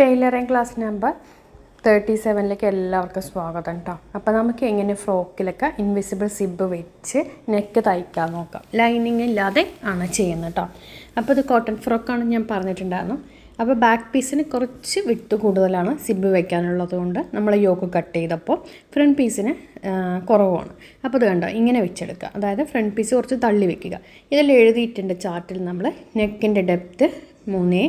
Tailoring class number thirty സെവനിലേക്ക് എല്ലാവർക്കും സ്വാഗതം കേട്ടോ അപ്പോൾ നമുക്ക് എങ്ങനെ ഫ്രോക്കിലൊക്കെ ഇൻവിസിബിൾ സിബ് വെച്ച് നെക്ക് തയ്ക്കാൻ നോക്കാം. ലൈനിങ് ഇല്ലാതെ ആണ് ചെയ്യുന്നത് കേട്ടോ അപ്പോൾ ഇത് കോട്ടൺ ഫ്രോക്കാണ് ഞാൻ പറഞ്ഞിട്ടുണ്ടായിരുന്നു. അപ്പോൾ ബാക്ക് പീസിന് കുറച്ച് വിട്ട് കൂടുതലാണ് സിബ് വെക്കാനുള്ളത് കൊണ്ട് നമ്മൾ യോക്ക് കട്ട് ചെയ്തപ്പോൾ ഫ്രണ്ട് പീസിന് കുറവാണ്. അപ്പോൾ ഇത് കണ്ടോ ഇങ്ങനെ വെച്ചെടുക്കുക. അതായത് ഫ്രണ്ട് പീസ് കുറച്ച് തള്ളി വെക്കുക. ഇതിൽ എഴുതിയിട്ടുണ്ട് ചാർട്ടിൽ നമ്മൾ നെക്കിന്റെ ഡെപ്ത്ത് മൂന്നേ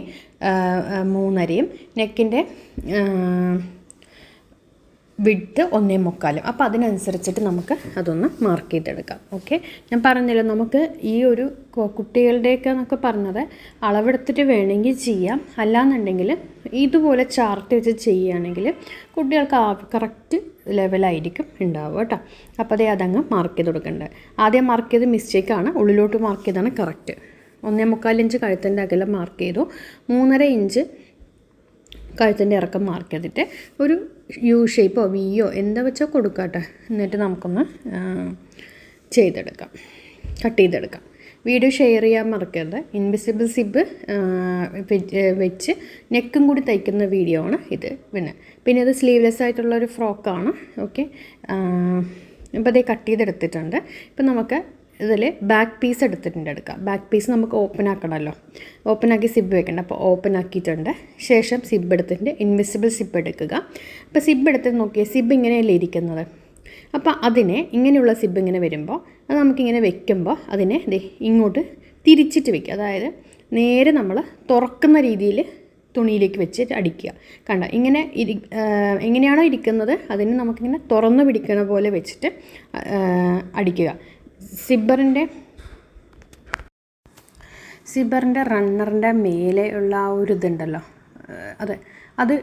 മൂന്നരയും നെക്കിന്റെ വിഡ്ത്ത് ഒന്നേ മുക്കാലും. അപ്പോൾ അതിനനുസരിച്ചിട്ട് നമുക്ക് അതൊന്ന് മാർക്ക് ചെയ്തെടുക്കാം. ഓക്കെ? ഞാൻ പറഞ്ഞല്ലോ നമുക്ക് ഈ ഒരു കുട്ടികളുടെയൊക്കെ എന്നൊക്കെ പറഞ്ഞത് അളവെടുത്തിട്ട് വേണമെങ്കിൽ ചെയ്യാം. അല്ലാന്നുണ്ടെങ്കിൽ ഇതുപോലെ ചാർട്ട് വെച്ച് ചെയ്യുകയാണെങ്കിൽ കുട്ടികൾക്ക് കറക്റ്റ് ലെവലായിരിക്കും ഉണ്ടാവുക കേട്ടോ. അപ്പോൾ അതേ അതങ്ങ് മാർക്ക് ചെയ്ത് കൊടുക്കേണ്ടത് ആദ്യം മാർക്ക് ചെയ്ത് മിസ്റ്റേക്കാണ് ഉള്ളിലോട്ട് മാർക്ക് ചെയ്താണ് കറക്റ്റ്. ഒന്നേ മുക്കാൽ ഇഞ്ച് കഴുത്തിന്റെ അകലം മാർക്ക് ചെയ്തു. മൂന്നര ഇഞ്ച് കഴുത്തിന്റെ ഇറക്കം മാർക്ക് ചെയ്തിട്ട് ഒരു യു ഷേപ്പോ വിയോ എന്താ വെച്ചോ കൊടുക്കാട്ടെ. എന്നിട്ട് നമുക്കൊന്ന് ചെയ്തെടുക്കാം. കട്ട് ചെയ്തെടുക്കാം. വീഡിയോ ഷെയർ ചെയ്യാൻ മറക്കരുത്. ഇൻവിസിബിൾ സിബ് വെച്ച് നെക്കും കൂടി തയ്ക്കുന്ന വീഡിയോ ആണ് ഇത് പിന്നെ. പിന്നെ ഇത് സ്ലീവ്ലെസ് ആയിട്ടുള്ള ഒരു ഫ്രോക്കാണ് ഓക്കെ ഇപ്പോൾ അതേ കട്ട് ചെയ്തെടുത്തിട്ടുണ്ട്. ഇപ്പം നമുക്ക് ഇതിൽ ബാക്ക് പീസ് എടുത്തിട്ടുണ്ട് എടുക്കുക ബാക്ക് പീസ് നമുക്ക് ഓപ്പൺ ആക്കണമല്ലോ. ഓപ്പൺ ആക്കി സിബ് വെക്കണം അപ്പോൾ ഓപ്പൺ ആക്കിയിട്ടുണ്ട്. ശേഷം സിബ് എടുത്തിട്ട് ഇൻവിസിബിൾ സിബ് എടുക്കുക. അപ്പോൾ സിബ് എടുത്ത് നോക്കിയാൽ സിബ് ഇങ്ങനെയല്ലേ ഇരിക്കുന്നത്? അപ്പോൾ അതിനെ ഇങ്ങനെയുള്ള സിബ് ഇങ്ങനെ വരുമ്പോൾ അത് നമുക്കിങ്ങനെ വെക്കുമ്പോൾ അതിനെ ഇങ്ങോട്ട് തിരിച്ചിട്ട് വെക്കുക. അതായത് നേരെ നമ്മൾ തുറക്കുന്ന രീതിയിൽ തുണിയിലേക്ക് വെച്ച് അടിക്കുക. കണ്ട? ഇങ്ങനെ ഇരി എങ്ങനെയാണോ ഇരിക്കുന്നത്? അതിന് നമുക്കിങ്ങനെ തുറന്നു പിടിക്കുന്ന പോലെ വെച്ചിട്ട് അടിക്കുക. സിബറിന്റെ സിബറിന്റെ റണ്ണറിന്റെ മേലെ ഉള്ള ആ ഒരു ഇതുണ്ടല്ലോ. അതെ. അത്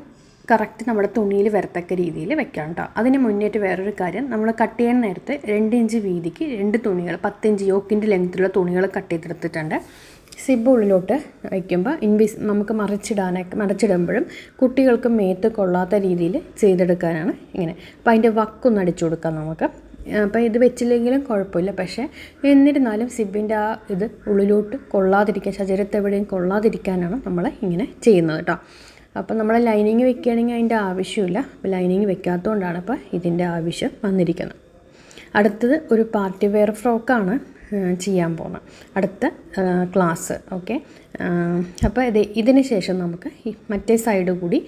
കറക്റ്റ് നമ്മുടെ തുണിയിൽ വരത്തക്ക രീതിയിൽ വെക്കണം കേട്ടോ അതിന് മുന്നേറ്റ് വേറൊരു കാര്യം നമ്മൾ കട്ട് ചെയ്യാൻ നേരത്തെ രണ്ട് ഇഞ്ച് വീതിക്ക് രണ്ട് തുണികൾ പത്തിഞ്ച് യോക്കിന്റെ ലെങ്ത്തിലുള്ള തുണികൾ കട്ട് ചെയ്തെടുത്തിട്ടുണ്ട്. സിബ് ഉള്ളിലോട്ട് വയ്ക്കുമ്പോൾ ഇൻവിസ് നമുക്ക് മറിച്ചിടാനൊക്കെ മറിച്ചിടുമ്പോഴും കുട്ടികൾക്ക് മേത്ത് കൊള്ളാത്ത രീതിയിൽ ചെയ്തെടുക്കാനാണ് ഇങ്ങനെ. അപ്പോൾ അതിന്റെ വക്കൊന്ന് അടിച്ചു കൊടുക്കാം നമുക്ക്. അപ്പോൾ ഇത് വെച്ചില്ലെങ്കിലും കുഴപ്പമില്ല. പക്ഷേ എന്നിരുന്നാലും സിബിന്റെ ആ ഇത് ഉള്ളിലോട്ട് കൊള്ളാതിരിക്കാൻ ശരീരത്തെവിടെയും കൊള്ളാതിരിക്കാനാണ് നമ്മൾ ഇങ്ങനെ ചെയ്യുന്നത് കേട്ടോ അപ്പം നമ്മൾ ലൈനിങ് വെക്കുകയാണെങ്കിൽ അതിന്റെ ആവശ്യമില്ല. അപ്പോൾ ലൈനിങ് വെക്കാത്തതുകൊണ്ടാണ് ഇപ്പോൾ ഇതിന്റെ ആവശ്യം വന്നിരിക്കുന്നത്. അടുത്തത് ഒരു പാർട്ടി വെയർ ഫ്രോക്കാണ് ചെയ്യാൻ പോകുന്നത്. അടുത്ത ക്ലാസ് ഓക്കെ? അപ്പോൾ ഇത് ഇതിന് ശേഷം നമുക്ക് മറ്റേ സൈഡ് കൂടി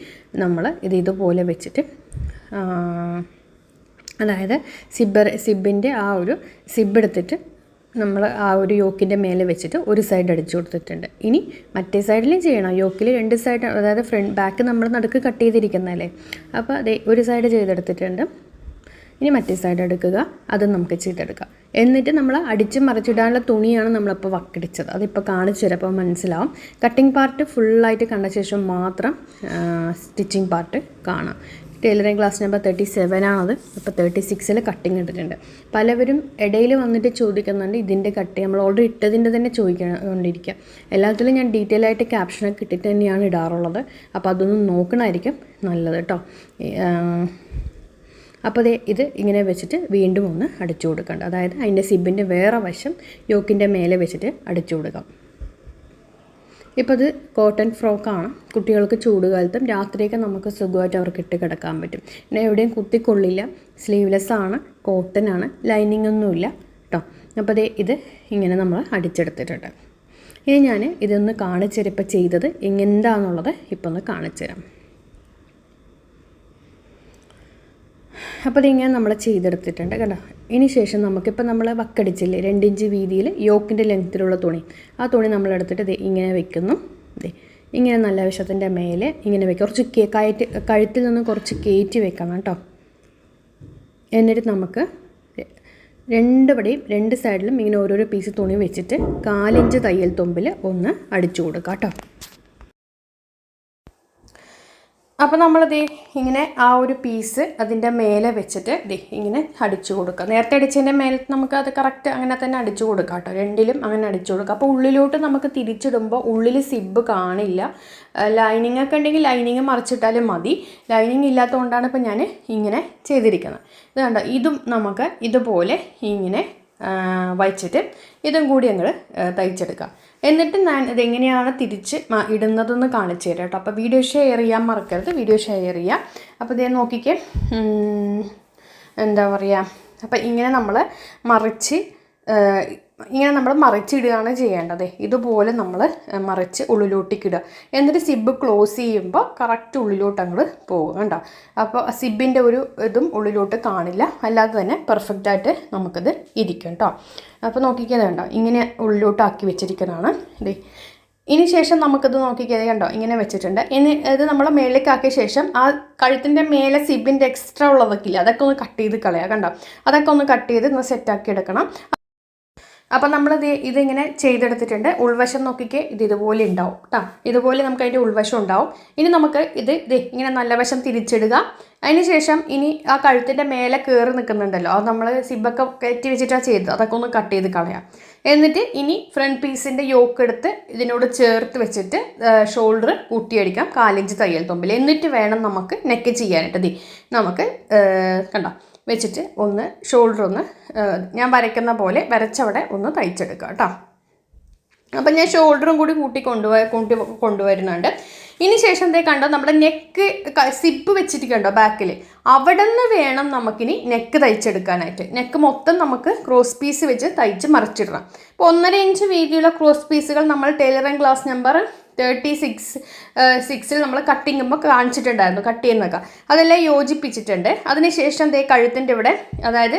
നമ്മൾ ഇത് ഇതുപോലെ വെച്ചിട്ട് അതായത് സിബ്ബർ സിബിന്റെ ആ ഒരു സിബ് എടുത്തിട്ട് നമ്മൾ ആ ഒരു യോക്കിന്റെ മേലെ വെച്ചിട്ട് ഒരു സൈഡ് അടിച്ചു കൊടുത്തിട്ടുണ്ട്. ഇനി മറ്റേ സൈഡിലും ചെയ്യണം. യോക്കിൽ രണ്ട് സൈഡ് അതായത് ഫ്രണ്ട് ബാക്ക് നമ്മൾ നടുക്ക് കട്ട് ചെയ്തിരിക്കുന്നതല്ലേ? അപ്പോൾ അതെ ഒരു സൈഡ് ചെയ്തെടുത്തിട്ടുണ്ട്. ഇനി മറ്റേ സൈഡ് എടുക്കുക. അതും നമുക്ക് ചെയ്തെടുക്കാം. എന്നിട്ട് നമ്മൾ അടിച്ച് മറിച്ചിടാനുള്ള തുണിയാണ് നമ്മളിപ്പോൾ വക്കടിച്ചത്. അതിപ്പോൾ കാണിച്ചു തരപ്പോൾ മനസ്സിലാവും. കട്ടിംഗ് പാർട്ട് ഫുള്ളായിട്ട് കണ്ട ശേഷം മാത്രം സ്റ്റിച്ചിങ് പാർട്ട് കാണാം. Tailoring class number thirty seven ആണത്. അപ്പോൾ തേർട്ടി സിക്സിൽ കട്ടിങ് ഇട്ടിട്ടുണ്ട്. പലവരും ഇടയിൽ വന്നിട്ട് ചോദിക്കുന്നുണ്ട് ഇതിന്റെ കട്ട് നമ്മൾ ഓൾറെഡി ഇട്ടതിന്റെ തന്നെ ചോദിക്കൊണ്ടിരിക്കുക എല്ലാത്തിലും ഞാൻ ഡീറ്റെയിൽ ആയിട്ട് ക്യാപ്ഷനൊക്കെ ഇട്ടിട്ട് തന്നെയാണ് ഇടാറുള്ളത്. അപ്പോൾ അതൊന്നും നോക്കണമായിരിക്കും നല്ലത് കേട്ടോ. അപ്പോൾ ദേ ഇത് ഇങ്ങനെ വെച്ചിട്ട് വീണ്ടും ഒന്ന് അടിച്ചു കൊടുക്കേണ്ട. അതായത് അതിന്റെ സിബിന്റെ വേറെ വശം യോക്കിന്റെ മേലെ വെച്ചിട്ട് അടിച്ചു കൊടുക്കാം. ഇപ്പോൾ ഇത് കോട്ടൺ ഫ്രോക്കാണ് കുട്ടികൾക്ക് ചൂടുകാലത്തും രാത്രിയൊക്കെ നമുക്ക് സുഖമായിട്ട് അവർക്ക് ഇട്ട് കിടക്കാൻ പറ്റും. പിന്നെ എവിടെയും കുത്തിക്കൊള്ളില്ല. സ്ലീവ്ലെസ് ആണ് കോട്ടൺ ആണ് ലൈനിങ് ഒന്നുമില്ല കേട്ടോ അപ്പോൾ ദേ ഇത് ഇങ്ങനെ നമ്മൾ അടിച്ചെടുത്തിട്ടുണ്ട്. ഇനി ഞാൻ ഇതൊന്ന് കാണിച്ചു ചെയ്തത് എങ്ങനെന്താണെന്നുള്ളത് ഇപ്പോൾ ഒന്ന് കാണിച്ചു തരാം. അപ്പോൾ ഇതിങ്ങനെ നമ്മൾ ചെയ്തെടുത്തിട്ടുണ്ട് കേട്ടോ ഇനി ശേഷം നമുക്കിപ്പോൾ നമ്മൾ വക്കടിച്ചില്ലേ? രണ്ടിഞ്ച് വീതിയിൽ യോക്കിന്റെ ലെങ്ത്തിലുള്ള തുണി. ആ തുണി നമ്മളെടുത്തിട്ട് ദേ ഇങ്ങനെ വെക്കുന്നു. ദേ ഇങ്ങനെ നല്ല വിഷത്തിന്റെ മേലെ ഇങ്ങനെ വെക്കുക കുറച്ച് കയറ്റി കഴുത്തിൽ നിന്ന് കുറച്ച് കയറ്റി വെക്കണം കേട്ടോ. എന്നിട്ട് നമുക്ക് രണ്ട് രണ്ടുപടിയും രണ്ട് സൈഡിലും ഇങ്ങനെ ഓരോരോ പീസ് തുണി വെച്ചിട്ട് കാലിഞ്ച് തയ്യൽ തുമ്പിൽ ഒന്ന് അടിച്ചു കൊടുക്കാം കേട്ടോ. അപ്പോൾ നമ്മളത് ഇങ്ങനെ ആ ഒരു പീസ് അതിന്റെ മേലെ വെച്ചിട്ട് ദേ ഇങ്ങനെ അടിച്ചു കൊടുക്കുക. നേരത്തെ അടിച്ചതിന്റെ മേലെ നമുക്ക് അത് കറക്റ്റ് അങ്ങനെ തന്നെ അടിച്ചു കൊടുക്കാം കേട്ടോ. രണ്ടിലും അങ്ങനെ അടിച്ചു കൊടുക്കുക അപ്പോൾ ഉള്ളിലോട്ട് നമുക്ക് തിരിച്ചിടുമ്പോൾ ഉള്ളിൽ സിബ് കാണില്ല. ലൈനിങ് ഒക്കെ ഉണ്ടെങ്കിൽ ലൈനിങ് മറിച്ചിട്ടാലും മതി. ലൈനിങ് ഇല്ലാത്തതുകൊണ്ടാണ് ഇപ്പോൾ ഞാൻ ഇങ്ങനെ ചെയ്തിരിക്കുന്നത്. ഇത് കണ്ടോ? ഇതും നമുക്ക് ഇതുപോലെ ഇങ്ങനെ വച്ചിട്ട് ഇതും കൂടി ഞങ്ങൾ തയ്ച്ചെടുക്കാം. എന്നിട്ട് ഞാൻ ഇതെങ്ങനെയാണ് തിരിച്ച് ഇടുന്നതെന്ന് കാണിച്ചു തരാം കേട്ടോ. അപ്പോൾ വീഡിയോ ഷെയർ ചെയ്യാൻ മറക്കരുത്. വീഡിയോ ഷെയർ ചെയ്യാം. അപ്പോൾ ഇതേ നോക്കിക്കേ. എന്താ പറയുക അപ്പോൾ ഇങ്ങനെ നമ്മൾ മറിച്ച് ഇങ്ങനെ നമ്മൾ മറിച്ചിടുകയാണ് ചെയ്യേണ്ടത്. ഇതുപോലെ നമ്മൾ മറിച്ച് ഉള്ളിലോട്ടിക്കിടുക. എന്നിട്ട് സിബ് ക്ലോസ് ചെയ്യുമ്പോൾ കറക്റ്റ് ഉള്ളിലോട്ട് അങ്ങോട്ട് പോകും കണ്ടോ? അപ്പോൾ സിബിന്റെ ഒരു ഇതും ഉള്ളിലോട്ട് കാണില്ല. അല്ലാതെ തന്നെ പെർഫെക്റ്റ് ആയിട്ട് നമുക്കിത് ഇരിക്കും കേട്ടോ. അപ്പോൾ നോക്കിക്കത് കണ്ടോ? ഇങ്ങനെ ഉള്ളിലോട്ടാക്കി വെച്ചിരിക്കുന്നതാണ്. ഇതേ ഇനി ശേഷം നമുക്കിത് നോക്കിക്കത് കണ്ടോ? ഇങ്ങനെ വെച്ചിട്ടുണ്ട്. ഇനി ഇത് നമ്മൾ മേളിലേക്ക് ആക്കിയ ശേഷം ആ കഴുത്തിന്റെ മേലെ സിബിന്റെ എക്സ്ട്രാ ഉള്ളതൊക്കെ ഇല്ല അതൊക്കെ ഒന്ന് കട്ട് ചെയ്ത് കളയാം കണ്ടോ? അതൊക്കെ ഒന്ന് കട്ട് ചെയ്ത് ഒന്ന് സെറ്റാക്കി എടുക്കണം. അപ്പം നമ്മളിത് ഇതിങ്ങനെ ചെയ്തെടുത്തിട്ടുണ്ട്. ഉൾവശം നോക്കിക്കേ ഇത് ഇതുപോലെ ഉണ്ടാവും കേട്ടോ ഇതുപോലെ നമുക്ക് അതിന്റെ ഉൾവശം ഉണ്ടാവും. ഇനി നമുക്ക് ഇത് ഇത് ഇങ്ങനെ നല്ല വശം തിരിച്ചിടുക. അതിന് ശേഷം ഇനി ആ കഴുത്തിന്റെ മേലെ കയറി നിൽക്കുന്നുണ്ടല്ലോ. അത് നമ്മൾ സിബൊക്കെ കയറ്റി വെച്ചിട്ടാണ് ചെയ്തത്. അതൊക്കെ ഒന്ന് കട്ട് ചെയ്ത് കളയാം. എന്നിട്ട് ഇനി ഫ്രണ്ട് പീസിന്റെ യോക്ക് എടുത്ത് ഇതിനോട് ചേർത്ത് വെച്ചിട്ട് ഷോൾഡർ കൂട്ടിയടിക്കാം. കാലിഞ്ച് തയ്യൽ തുമ്പിൽ. എന്നിട്ട് വേണം നമുക്ക് നെക്ക് ചെയ്യാനായിട്ട്. ദി നമുക്ക് കണ്ടോ? വെച്ചിട്ട് ഒന്ന് ഷോൾഡർ ഒന്ന് ഞാൻ വരയ്ക്കുന്ന പോലെ വരച്ചവിടെ ഒന്ന് തയ്ച്ചെടുക്കുക കേട്ടോ. അപ്പം ഞാൻ ഷോൾഡറും കൂടി കൂട്ടി കൊണ്ടുപോയി കൂട്ടി കൊണ്ടുവരുന്നുണ്ട്. ഇനി ശേഷം എന്തേ കണ്ടോ നമ്മുടെ നെക്ക് സിപ്പ് വെച്ചിട്ട് കണ്ടോ ബാക്കിൽ അവിടെ നിന്ന് വേണം നമുക്കിനി നെക്ക് തയ്ച്ചെടുക്കാനായിട്ട് നെക്ക് മൊത്തം നമുക്ക് ക്രോസ് പീസ് വെച്ച് തയ്ച്ച് മറിച്ചിടണം. അപ്പോൾ ഒന്നര ഇഞ്ച് വീതിയുള്ള ക്രോസ് പീസുകൾ നമ്മൾ tailoring class number thirty six സിക്സിൽ നമ്മൾ കട്ട് ചെയ്യുമ്പോൾ കാണിച്ചിട്ടുണ്ടായിരുന്നു കട്ട് ചെയ്യുന്നൊക്കെ അതെല്ലാം യോജിപ്പിച്ചിട്ടുണ്ട്. അതിനുശേഷം ദേ കഴുത്തിന്റെ ഇവിടെ അതായത്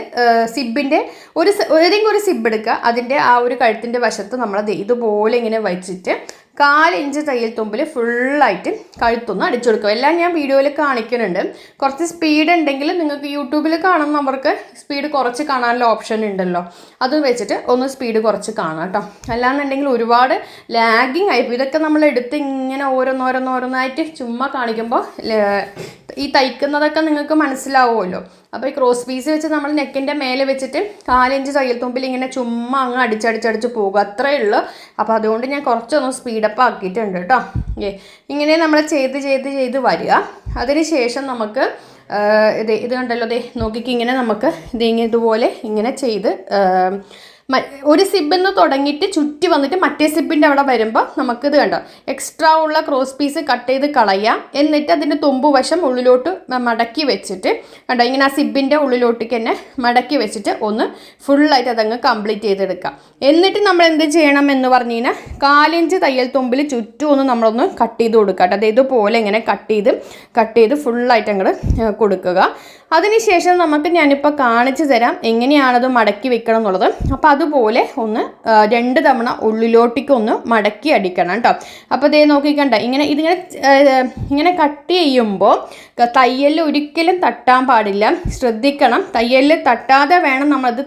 സിബിന്റെ ഒരു ഏതെങ്കിലും ഒരു സിബ് എടുക്കുക. അതിന്റെ ആ ഒരു കഴുത്തിന്റെ വശത്ത് നമ്മൾ ദേ ഇതുപോലെ ഇങ്ങനെ വെച്ചിട്ട് കാലിഞ്ച് തയ്യൽ തുമ്പിൽ ഫുള്ളായിട്ട് കഴുത്തൊന്ന് അടിച്ചു കൊടുക്കുക എല്ലാം ഞാൻ വീഡിയോയിൽ കാണിക്കുന്നുണ്ട്. കുറച്ച് സ്പീഡ് ഉണ്ടെങ്കിൽ നിങ്ങൾക്ക് യൂട്യൂബിൽ കാണുന്നവർക്ക് സ്പീഡ് കുറച്ച് കാണാനുള്ള ഓപ്ഷൻ ഉണ്ടല്ലോ. അത് വെച്ചിട്ട് ഒന്ന് സ്പീഡ് കുറച്ച് കാണാം കേട്ടോ. അല്ലാന്നുണ്ടെങ്കിൽ ഒരുപാട് ലാഗിങ് ആയിപ്പോൾ ഇതൊക്കെ നമ്മൾ എടുത്ത് ഇങ്ങനെ ഓരോന്നോരോന്നോരോന്നായിട്ട് ചുമ്മാ കാണിക്കുമ്പോൾ ഈ തയ്ക്കുന്നതൊക്കെ നിങ്ങൾക്ക് മനസ്സിലാവുമല്ലോ. അപ്പോൾ ഈ ക്രോസ് പീസ് വെച്ച് നമ്മൾ നെക്കിന്റെ മേലെ വെച്ചിട്ട് കാലിഞ്ച് തയ്യൽ തുമ്പിൽ ഇങ്ങനെ ചുമ്മാ അങ്ങ് അടിച്ചടിച്ചടിച്ച് പോകുക അത്രയേ ഉള്ളൂ. അപ്പോൾ അതുകൊണ്ട് ഞാൻ കുറച്ചൊന്ന് സ്പീഡപ്പ് ആക്കിയിട്ടുണ്ട് കേട്ടോ. ഏ ഇങ്ങനെ നമ്മൾ ചെയ്ത് ചെയ്ത് ചെയ്ത് വരിക. അതിന് ശേഷം നമുക്ക് ഇത് ഇത് കണ്ടല്ലോ ദേ നോക്കിക്കിങ്ങനെ നമുക്ക് ഇത് ഇങ്ങനെ ഇതുപോലെ ഇങ്ങനെ ചെയ്ത് ആ, സിബിൽ ഒരു സിബിന്ന് തുടങ്ങിയിട്ട് ചുറ്റി വന്നിട്ട് മറ്റേ സിബിന്റെ അവിടെ വരുമ്പോൾ നമുക്കിത് കണ്ടോ? എക്സ്ട്രാ ഉള്ള ക്രോസ് പീസ് കട്ട് ചെയ്ത് കളയാം. എന്നിട്ട് അതിന്റെ തുമ്പ് വശം ഉള്ളിലോട്ട് മടക്കി വെച്ചിട്ട് കണ്ടോ? ഇങ്ങനെ ആ സിബിന്റെ ഉള്ളിലോട്ടേക്ക് തന്നെ മടക്കി വെച്ചിട്ട് ഒന്ന് ഫുള്ളായിട്ട് അതങ്ങ് കംപ്ലീറ്റ് ചെയ്തെടുക്കാം. എന്നിട്ട് നമ്മൾ എന്ത് ചെയ്യണം എന്ന് പറഞ്ഞു കഴിഞ്ഞാൽ കാലിഞ്ച് തയ്യൽ തുമ്പിൽ ചുറ്റും ഒന്ന് നമ്മളൊന്ന് കട്ട് ചെയ്ത് കൊടുക്കുക കേട്ടോ. അത് ഇതുപോലെ ഇങ്ങനെ കട്ട് ചെയ്ത് കട്ട് ചെയ്ത് ഫുള്ളായിട്ട് അങ്ങോട്ട് കൊടുക്കുക. അതിനുശേഷം നമുക്ക് ഞാനിപ്പോൾ കാണിച്ചു തരാം എങ്ങനെയാണത് മടക്കി വെക്കണം എന്നുള്ളത്. അപ്പോൾ അതുപോലെ ഒന്ന് രണ്ട് തവണ ഉള്ളിലോട്ടേക്ക് ഒന്ന് മടക്കി അടിക്കണം കേട്ടോ അപ്പോൾ ഇതേ നോക്കിക്കണ്ട ഇങ്ങനെ ഇതിങ്ങനെ ഇങ്ങനെ കട്ട് ചെയ്യുമ്പോൾ തയ്യൽ ഒരിക്കലും തട്ടാൻ പാടില്ല. ശ്രദ്ധിക്കണം തയ്യൽ തട്ടാതെ വേണം നമ്മളത്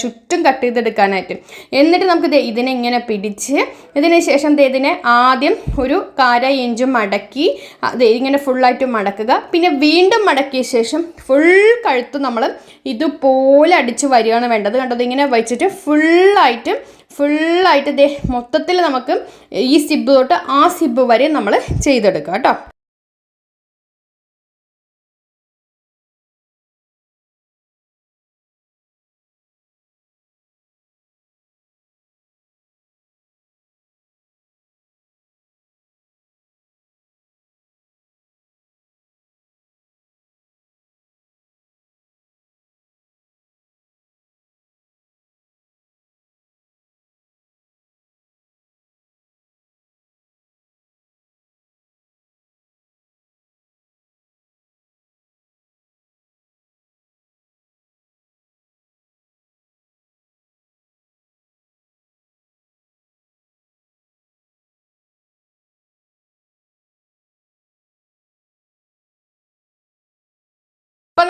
ചുറ്റും കട്ട് ചെയ്തെടുക്കാനായിട്ട്. എന്നിട്ട് നമുക്ക് ഇതിനെ ഇങ്ങനെ പിടിച്ച് ഇതിന് ശേഷം ഇതിനെ ആദ്യം ഒരു കാര ഇഞ്ച് മടക്കി അത് ഇങ്ങനെ ഫുള്ളായിട്ട് മടക്കുക. പിന്നെ വീണ്ടും മടക്കിയ ശേഷം ഫുൾ കഴുത്ത് നമ്മൾ ഇതുപോലെ അടിച്ച് വരികയാണ് വേണ്ടത്. കണ്ടത് ഇങ്ങനെ വെച്ചിട്ട് ഫുള്ളായിട്ട് ഫുള്ളായിട്ട് ദേ മൊത്തത്തിൽ നമുക്ക് ഈ സിബ് തൊട്ട് ആ സിബ് വരെ നമ്മൾ ചെയ്തെടുക്കുക കേട്ടോ.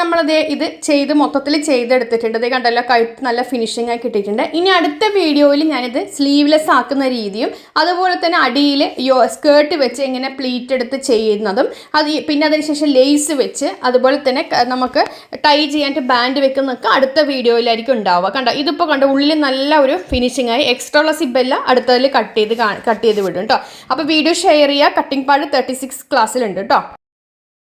നമ്മളത് ഇത് ചെയ്ത് മൊത്തത്തിൽ ചെയ്തെടുത്തിട്ടുണ്ട്. ഇത് കണ്ടല്ലോ കഴുത്ത് നല്ല ഫിനിഷിംഗ് ആയി കിട്ടിയിട്ടുണ്ട്. ഇനി അടുത്ത വീഡിയോയിൽ ഞാനിത് സ്ലീവ്ലെസ് ആക്കുന്ന രീതിയും അതുപോലെ തന്നെ അടിയിൽ യോ സ്കേർട്ട് വെച്ച് എങ്ങനെ പ്ലീറ്റ് എടുത്ത് ചെയ്യുന്നതും അത് പിന്നെ അതിനുശേഷം ലേസ് വെച്ച് അതുപോലെ തന്നെ നമുക്ക് ടൈ ചെയ്യാനായിട്ട് ബാൻഡ് വെക്കുന്നൊക്കെ അടുത്ത വീഡിയോയിലായിരിക്കും ഉണ്ടാവുക. കണ്ടോ ഇതിപ്പോൾ കണ്ടോ ഉള്ളിൽ നല്ല ഒരു ഫിനിഷിംഗ് ആയി. എക്സ്ട്രാ ഉള്ള സിബെല്ലാം അടുത്തതിൽ കട്ട് ചെയ്ത് കട്ട് ചെയ്ത് വിടും കേട്ടോ അപ്പോൾ വീഡിയോ ഷെയർ ചെയ്യുക. കട്ടിംഗ് പാട് തേർട്ടി സിക്സ് ക്ലാസ്സിലുണ്ട് കേട്ടോ